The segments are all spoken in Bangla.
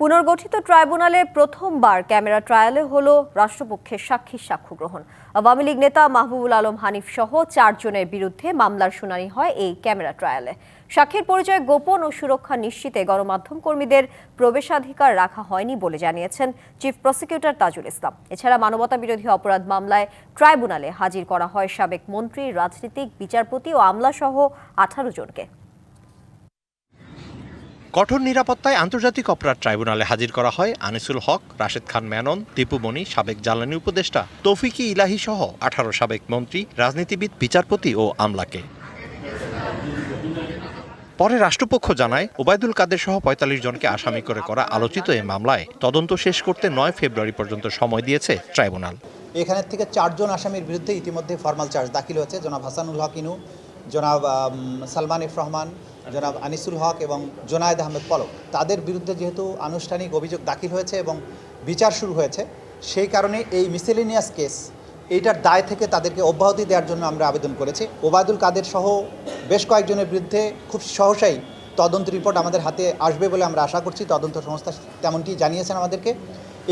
পুনর্গঠিত ট্রাইব্যুনালে প্রথমবার ক্যামেরা ট্রায়ালে হল রাষ্ট্রপক্ষের সাক্ষীর সাক্ষ্য গ্রহণ আওয়ামী লীগ নেতা মাহবুবুল আলম হানিফ সহ চারজনের বিরুদ্ধে মামলার শুনানি হয় এই ক্যামেরা ট্রায়ালে। সাক্ষীর পরিচয় গোপন ও সুরক্ষা নিশ্চিতে গণমাধ্যম কর্মীদের প্রবেশাধিকার রাখা হয়নি বলে জানিয়েছেন চিফ প্রসিকিউটর তাজুল ইসলাম। এছাড়া মানবতা বিরোধী অপরাধ মামলায় ট্রাইব্যুনালে হাজির করা হয় সাবেক মন্ত্রী, রাজনীতিক, বিচারপতি ও আমলাসহ আঠারো জনকে। কঠোর নিরাপত্তায় আন্তর্জাতিক অপরাধ ট্রাইব্যুনালে হাজির করা হয় আনিসুল হক, রাশেদ খান মেনন দীপুমণি সাবেক জ্বালানি উপদেষ্টা তৌফিকি ইলাহি সহ আঠারো সাবেক মন্ত্রী, রাজনীতিবিদ, বিচারপতি ও আমলাকে। পরে রাষ্ট্রপক্ষ জানায়, ওবায়দুল কাদের সহ পঁয়তাল্লিশ জনকে আসামি করে করা আলোচিত এই মামলায় তদন্ত শেষ করতে নয় ফেব্রুয়ারি পর্যন্ত সময় দিয়েছে ট্রাইব্যুনাল। এখানের থেকে চারজন আসামির বিরুদ্ধে ইতিমধ্যে ফর্মাল চার্জ দাখিল হয়েছে। জনাব হাসানুল হক ইনু, জনাব সালমান ইফ রহমান জনাব আনিসুল হক এবং জোনায়েদ আহমেদ পলক। তাদের বিরুদ্ধে যেহেতু আনুষ্ঠানিক অভিযোগ দাখিল হয়েছে এবং বিচার শুরু হয়েছে, সেই কারণে এই মিসেলিনিয়াস কেস এইটার দায় থেকে তাদেরকে অব্যাহতি দেওয়ার জন্য আমরা আবেদন করেছি। ওবায়দুল কাদের সহ বেশ কয়েকজনের বিরুদ্ধে খুব সহসাই তদন্ত রিপোর্ট আমাদের হাতে আসবে বলে আমরা আশা করছি। তদন্ত সংস্থা তেমনটি জানিয়েছেন আমাদেরকে।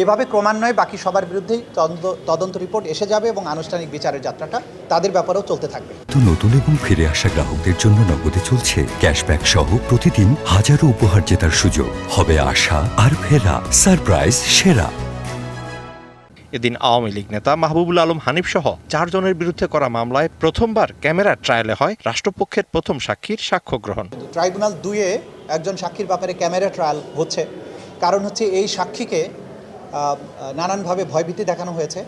এভাবে ক্রমান্বয়ে বাকি সবার বিরুদ্ধেই তদন্ত তদন্ত রিপোর্ট এসে যাবে এবং আনুষ্ঠানিক বিচারের যাত্রাটা তাদের ব্যাপারেও চলতে থাকবে। তো নতুন এবং ফিরে আসা গ্রাহকদের জন্য নগদে চলছে ক্যাশব্যাক সহ প্রতিদিন হাজারো উপহার জেতার সুযোগ। হবে আশা আর ফেরা, সারপ্রাইজ, সেরা। এদিন আওয়ামী লীগ নেতা মাহবুবুল আলম হানিফ সহ চারজনের বিরুদ্ধে করা মামলায় প্রথমবার ক্যামেরা ট্রায়ালে হয় রাষ্ট্রপক্ষের প্রথম সাক্ষীর সাক্ষ্য গ্রহণ ট্রাইব্যুনাল দুয়ে একজন সাক্ষীর ব্যাপারে ক্যামেরা ট্রায়াল হচ্ছে। কারণ হচ্ছে এই সাক্ষীকে নানানভাবে ভয়ভীতি দেখানো হয়েছে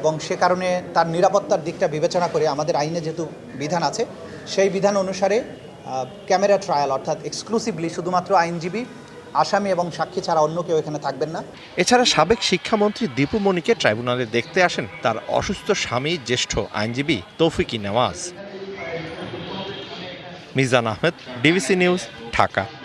এবং সে কারণে তার নিরাপত্তার দিকটা বিবেচনা করে আমাদের আইনে যেহেতু বিধান আছে, সেই বিধান অনুসারে ক্যামেরা ট্রায়াল অর্থাৎ এক্সক্লুসিভলি শুধুমাত্র আইনজীবী আসামি এবং সাক্ষী ছাড়া অন্য কেউ এখানে থাকবেন না। এছাড়া সাবেক শিক্ষামন্ত্রী দীপু মনিকে ট্রাইব্যুনালে দেখতে আসেন তার অসুস্থ স্বামী, জ্যেষ্ঠ আইনজীবী Tawfiq Newaz. Mizan Ahmed DBC news, Dhaka.